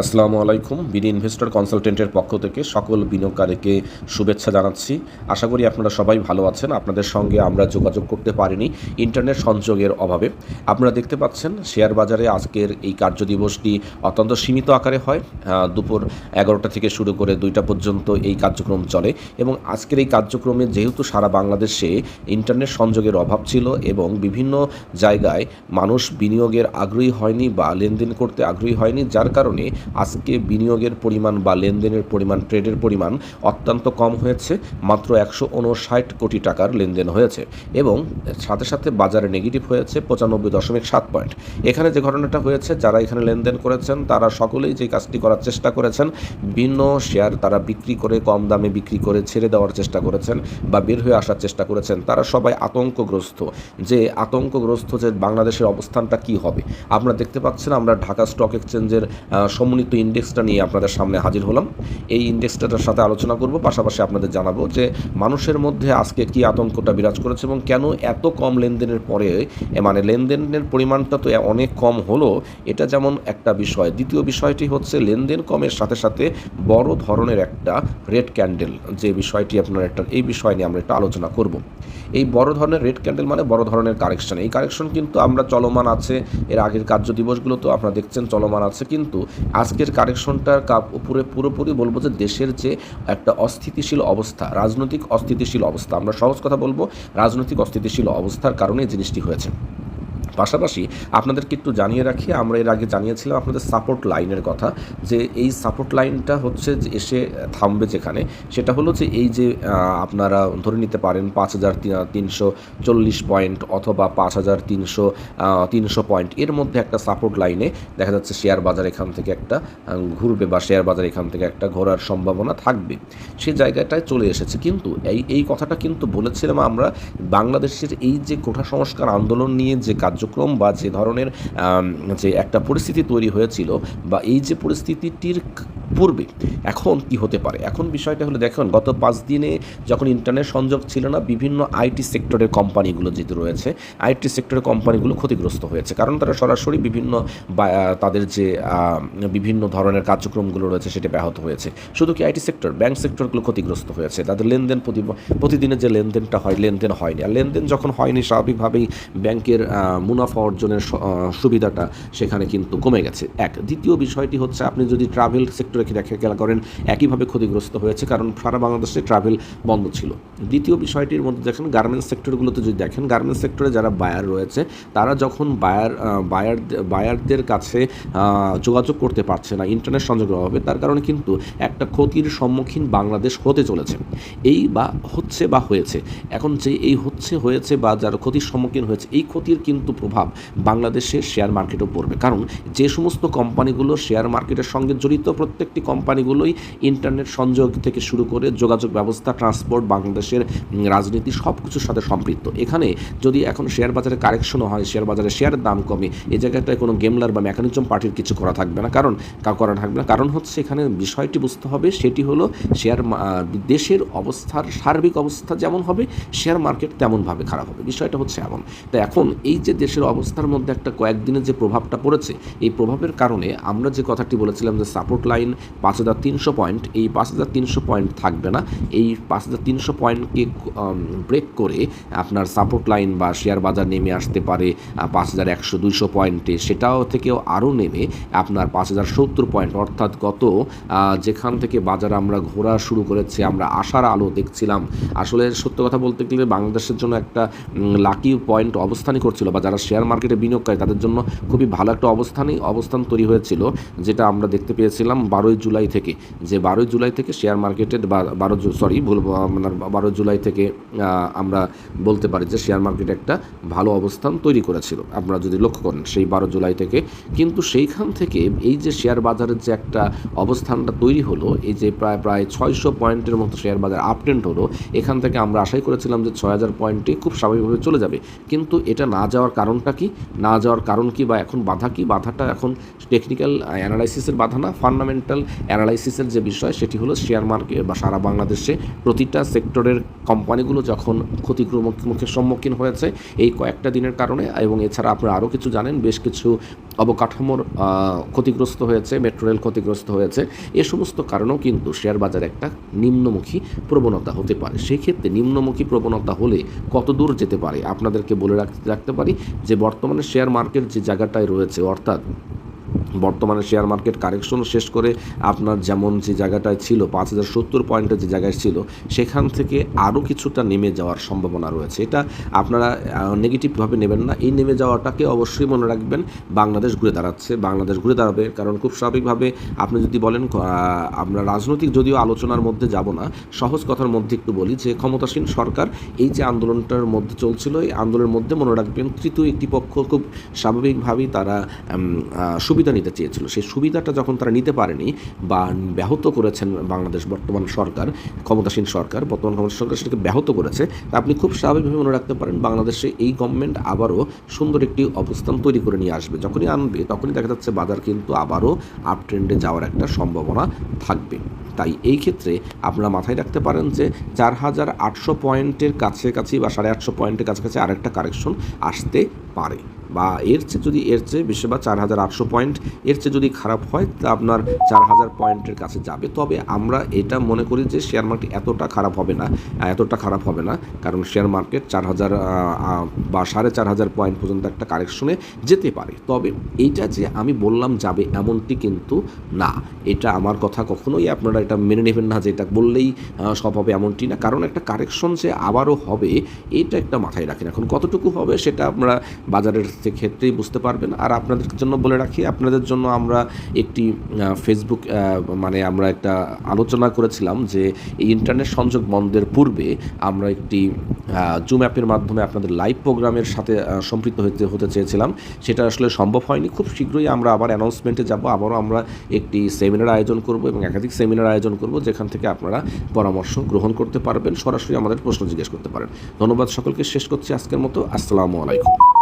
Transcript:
আসসালামু আলাইকুম। BD investor কনসালটেন্টের পক্ষ থেকে সকল বিনিয়োগকারীকে শুভেচ্ছা জানাচ্ছি। আশা করি আপনারা সবাই ভালো আছেন। আপনাদের সঙ্গে আমরা যোগাযোগ করতে পারিনি ইন্টারনেট সংযোগের অভাবে। আপনারা দেখতে পাচ্ছেন, শেয়ার বাজারে আজকের এই কার্যদিবসটি অত্যন্ত সীমিত আকারে হয়। দুপুর এগারোটা থেকে শুরু করে দুইটা পর্যন্ত এই কার্যক্রম চলে এবং আজকের এই কার্যক্রমে যেহেতু সারা বাংলাদেশে ইন্টারনেট সংযোগের অভাব ছিল এবং বিভিন্ন জায়গায় মানুষ বিনিয়োগের আগ্রহী হয়নি বা লেনদেন করতে আগ্রহী হয়নি, যার কারণে আজকে বিনিয়োগের পরিমাণ বা লেনদেনের পরিমাণ, ট্রেডের পরিমাণ অত্যন্ত কম হয়েছে, মাত্র একশো উনষাট কোটি টাকার লেনদেন হয়েছে এবং সাথে সাথে বাজারে নেগেটিভ হয়েছে পঁচানব্বই দশমিক সাত পয়েন্ট। এখানে যে ঘটনাটা হয়েছে, যারা এখানে লেনদেন করেছেন, তারা সকলেই যে কাজটি করার চেষ্টা করেছেন, ভিন্ন শেয়ার তারা বিক্রি করে, কম দামে বিক্রি করে ছেড়ে দেওয়ার চেষ্টা করেছেন বা বের হয়ে আসার চেষ্টা করেছেন, তারা সবাই আতঙ্কগ্রস্ত যে আতঙ্কগ্রস্ত যে বাংলাদেশের অবস্থানটা কি হবে। আপনারা দেখতে পাচ্ছেন, আমরা ঢাকা স্টক এক্সচেঞ্জের সমন্বিত ইন্ডেক্সটা নিয়ে আপনাদের সামনে হাজির হলাম। এই ইন্ডেক্সটার সাথে আলোচনা করব, পাশাপাশি আপনাদের জানাব যে মানুষের মধ্যে আজকে কি আতঙ্কটা বিরাজ করেছে এবং কেন এত কম লেনদেনের পরে মানে লেনদেনের পরিমাণটা তো অনেক কম হলো, এটা যেমন একটা বিষয়। দ্বিতীয় বিষয়টি হচ্ছে লেনদেন কমের সাথে সাথে বড় ধরনের একটা রেড ক্যান্ডেল, যে বিষয়টি আপনার একটা, এই বিষয় নিয়ে আমরা একটা আলোচনা করব। এই বড় ধরনের রেড ক্যান্ডেল মানে বড় ধরনের কারেকশন। এই কারেকশন কিন্তু আমরা চলমান আছে, এর আগের কার্য দিবসগুলো তো আপনারা দেখছেন চলমান আছে, কিন্তু আজকের কারেকশনটার কাপ- উপরে পুরোপুরি বলব যে দেশের যে একটা অস্থিতিশীল অবস্থা, রাজনৈতিক অস্থিতিশীল অবস্থা, আমরা সহজ কথা বলব, রাজনৈতিক অস্থিতিশীল অবস্থার কারণে জিনিসটি হয়েছে। পাশাপাশি আপনাদেরকে একটু জানিয়ে রাখি, আমরা এর আগে জানিয়েছিলাম আপনাদের সাপোর্ট লাইনের কথা, যে এই সাপোর্ট লাইনটা হচ্ছে যে এসে থামবে যেখানে, সেটা হলো যে এই যে আপনারা ধরে নিতে পারেন পাঁচ হাজার তিনশো চল্লিশ পয়েন্ট অথবা পাঁচ হাজার তিনশো তিনশো পয়েন্ট এর মধ্যে একটা সাপোর্ট লাইনে দেখা যাচ্ছে শেয়ার বাজার এখান থেকে একটা ঘুরবে বা শেয়ার বাজার এখান থেকে একটা ঘোরার সম্ভাবনা থাকবে। সে জায়গাটায় চলে এসেছে। কিন্তু এই এই কথাটা কিন্তু বলেছিলাম আমরা, বাংলাদেশের এই যে কোঠা সংস্কার আন্দোলন নিয়ে যে কার্যক্রম বা যে ধরনের যে একটা পরিস্থিতি তৈরি হয়েছিল বা এই যে পরিস্থিতিটির পূর্বে। এখন কি হতে পারে? এখন বিষয়টা হলো, দেখুন, গত পাঁচ দিনে যখন ইন্টারনেট সংযোগ ছিল না, বিভিন্ন আইটি সেক্টরের কোম্পানিগুলো যেহেতু রয়েছে আইটি সেক্টরের কোম্পানিগুলো ক্ষতিগ্রস্ত হয়েছে। কারণ তারা সরাসরি বিভিন্ন তাদের যে বিভিন্ন ধরনের কার্যক্রমগুলো রয়েছে, সেটা ব্যাহত হয়েছে। শুধু কি আইটি সেক্টর ব্যাংক সেক্টরগুলো ক্ষতিগ্রস্ত হয়েছে। তাদের লেনদেন প্রতি প্রতিদিনের যে লেনদেনটা হয়, লেনদেন হয়নি। আর লেনদেন যখন হয়নি, স্বাভাবিকভাবেই ব্যাংকের মুনাফা অর্জনের সুবিধাটা সেখানে কিন্তু কমে গেছে। এক। দ্বিতীয় বিষয়টি হচ্ছে, আপনি যদি ট্রাভেল সেক্টরে দেখে খেলা করেন, একইভাবে ক্ষতিগ্রস্ত হয়েছে, কারণ সারা বাংলাদেশে ট্রাভেল বন্ধ ছিল। দ্বিতীয় বিষয়টির মধ্যে দেখেন গার্মেন্টস সেক্টরগুলোতে যদি দেখেন গার্মেন্টস সেক্টরে যারা বায়ার রয়েছে, তারা যখন বায়ার বায়ার বায়ারদের কাছে যোগাযোগ করতে পারছে না ইন্টারনেট সংযোগ অভাবে, তার কারণে কিন্তু একটা ক্ষতির সম্মুখীন বাংলাদেশ হতে চলেছে। এই বা হচ্ছে বা হয়েছে, এখন যে এই হচ্ছে, হয়েছে বা যারা ক্ষতির সম্মুখীন হয়েছে, এই ক্ষতির কিন্তু প্রভাব বাংলাদেশের শেয়ার মার্কেটেও পড়বে। কারণ যে সমস্ত কোম্পানিগুলো শেয়ার মার্কেটের সঙ্গে জড়িত প্রত্যেকটি কোম্পানিগুলোই ইন্টারনেট সংযোগ থেকে শুরু করে যোগাযোগ ব্যবস্থা ট্রান্সপোর্ট বাংলাদেশের রাজনীতি সব কিছুর সাথে সম্পৃক্ত। এখানে যদি এখন শেয়ার বাজারে কারেকশনও হয় শেয়ার বাজারে শেয়ারের দাম কমে এই জায়গাটায় কোনো গেমলার বা মেকানিজম পার্টির কিছু করা থাকবে না। কারণ করা থাকবে না। কারণ হচ্ছে এখানে বিষয়টি বুঝতে হবে, সেটি হলো শেয়ার দেশের অবস্থার সার্বিক অবস্থা যেমন হবে শেয়ার মার্কেট তেমনভাবে খারাপ হবে। বিষয়টা হচ্ছে এমন। তো এখন এই যে দেশের অবস্থার মধ্যে একটা কয়েকদিনের যে প্রভাবটা পড়েছে, এই প্রভাবের কারণে আমরা যে কথাটি বলেছিলাম যে সাপোর্ট লাইন পাঁচ হাজার তিনশো পয়েন্ট, এই পাঁচ হাজার তিনশো পয়েন্ট থাকবে না। এই পাঁচ হাজার তিনশো পয়েন্টকে ব্রেক করে আপনার সাপোর্ট লাইন বা শেয়ার বাজার নেমে আসতে পারে পাঁচ হাজার একশো দুইশো পয়েন্টে। সেটাও থেকেও আরও নেমে আপনার পাঁচ হাজার সত্তর পয়েন্ট। অর্থাৎ গত যেখান থেকে বাজার আমরা ঘোরা শুরু করেছি, আমরা আশার আলো দেখছিলাম। আসলে সত্য কথা বলতে গেলে বাংলাদেশের জন্য একটা লাকি পয়েন্ট অবস্থানই করছিল বা যারা শেয়ার মার্কেটে বিনিয়োগকারী, তাদের জন্য খুবই ভালো একটা অবস্থানই, অবস্থান তৈরি হয়েছিল, যেটা আমরা দেখতে পেয়েছিলাম। বারোই জুলাই থেকে, যে বারোই জুলাই থেকে শেয়ার মার্কেটের বারো সরি ভুল আপনার বারো জুলাই থেকে আমরা বলতে পারি যে শেয়ার মার্কেট একটা ভালো অবস্থান তৈরি করেছিল। আপনারা যদি লক্ষ্য করেন, সেই বারো জুলাই থেকে, কিন্তু সেইখান থেকে এই যে শেয়ার বাজারের যে একটা অবস্থানটা তৈরি হলো, এই যে প্রায় প্রায় ছয়শো পয়েন্টের মতো শেয়ার বাজার আপট্রেন্ড হলো, এখান থেকে আমরা আশাই করেছিলাম যে ছয় হাজার পয়েন্টে খুব স্বাভাবিকভাবে চলে যাবে। কিন্তু এটা না যাওয়ার কারণটা কি? না যাওয়ার কারণ কি বা এখন বাধা কি? বাধাটা এখন টেকনিক্যাল অ্যানালাইসিসের বাধা না ফান্ডামেন্টাল ফান্ডামেন্টাল অ্যানালাইসিসের যে বিষয়, সেটি হলো শেয়ার মার্কেট বা সারা বাংলাদেশে প্রতিটা সেক্টরের কোম্পানিগুলো যখন ক্ষতিগ্রস্ত মুখের সম্মুখীন হয়েছে এই কয়েকটা দিনের কারণে এবং এছাড়া আপনারা আরও কিছু জানেন, বেশ কিছু অবকাঠামোর ক্ষতিগ্রস্ত হয়েছে মেট্রো রেল ক্ষতিগ্রস্ত হয়েছে। এ সমস্ত কারণেও কিন্তু শেয়ার বাজারে একটা নিম্নমুখী প্রবণতা হতে পারে। সেই ক্ষেত্রে নিম্নমুখী প্রবণতা হলে কত দূর যেতে পারে? আপনাদেরকে বলে রাখতে রাখতে পারি যে বর্তমানে শেয়ার মার্কেট যে জায়গাটায় রয়েছে, অর্থাৎ বর্তমানে শেয়ার মার্কেট কারেকশন শেষ করে আপনার যেমন যে জায়গাটায় ছিল, পাঁচ হাজার সত্তর পয়েন্টের যে জায়গায় ছিল, সেখান থেকে আরও কিছুটা নেমে যাওয়ার সম্ভাবনা রয়েছে। এটা আপনারা নেগেটিভভাবে নেবেন না। এই নেমে যাওয়াটাকে অবশ্যই মনে রাখবেন, বাংলাদেশ ঘুরে দাঁড়াচ্ছে, বাংলাদেশ ঘুরে দাঁড়াবে। কারণ খুব স্বাভাবিকভাবে আপনি যদি বলেন আমরা রাজনৈতিক যদিও আলোচনার মধ্যে যাব না, সহজ কথার মধ্যে একটু বলি যে ক্ষমতাসীন সরকার, এই যে আন্দোলনটার মধ্যে চলছিল, এই আন্দোলনের মধ্যে মনে রাখবেন তৃতীয় একটি পক্ষ খুব স্বাভাবিকভাবেই তারা সুবিধা নিতে চেয়েছিল। সেই সুবিধাটা যখন তারা নিতে পারেনি বা ব্যাহত করেছেন বাংলাদেশ বর্তমান সরকার, ক্ষমতাসীন সরকার, বর্তমান ক্ষমতাসীন সরকার সেটাকে ব্যাহত করেছে, তা আপনি খুব স্বাভাবিকভাবে মনে রাখতে পারেন বাংলাদেশে এই গভর্নমেন্ট আবারও সুন্দর একটি অবস্থান তৈরি করে নিয়ে আসবে। যখনই আনবে, তখনই দেখা যাচ্ছে বাজার কিন্তু আবারও আপ ট্রেন্ডে যাওয়ার একটা সম্ভাবনা থাকবে। তাই এই ক্ষেত্রে আপনারা মাথায় রাখতে পারেন যে চার হাজার আটশো পয়েন্টের কাছাকাছি বা সাড়ে আটশো পয়েন্টের কাছাকাছি আরেকটা কারেকশন আসতে পারে। বা এর চেয়ে যদি, এর চেয়ে বেশি বা চার হাজার আটশো পয়েন্ট এর চেয়ে যদি খারাপ হয়, তা আপনার চার হাজার পয়েন্টের কাছে যাবে। তবে আমরা এটা মনে করি যে শেয়ার মার্কেট এতটা খারাপ হবে না এতটা খারাপ হবে না। কারণ শেয়ার মার্কেট চার হাজার বা সাড়ে চার হাজার পয়েন্ট পর্যন্ত একটা কারেকশনে যেতে পারে। তবে এইটা যে আমি বললাম যাবে এমনটি কিন্তু না। এটা আমার কথা কখনোই আপনারা এটা মেনে নেবেন না যে এটা বললেই সব হবে এমনটি না। কারণ একটা কারেকশন যে আবারও হবে, এটা একটা মাথায় রাখেন। এখন কতটুকু হবে সেটা আমরা বাজারের সে ক্ষেত্রেই বুঝতে পারবেন। আর আপনাদের জন্য বলে রাখি, আপনাদের জন্য আমরা একটি ফেসবুক মানে আমরা একটা আলোচনা করেছিলাম যে এই ইন্টারনেট সংযোগ বন্ধের পূর্বে আমরা একটি জুম অ্যাপের মাধ্যমে আপনাদের লাইভ প্রোগ্রামের সাথে সম্পৃক্ত হতে হতে চেয়েছিলাম। সেটা আসলে সম্ভব হয়নি। খুব শীঘ্রই আমরা আবার অ্যানাউন্সমেন্টে যাব। আবারও আমরা একটি সেমিনার আয়োজন করব এবং একাধিক সেমিনার আয়োজন করব, যেখান থেকে আপনারা পরামর্শ গ্রহণ করতে পারবেন। সরাসরি আমাদের প্রশ্ন জিজ্ঞেস করতে পারেন। ধন্যবাদ সকলকে। শেষ করছি আজকের মতো। আসসালামু আলাইকুম।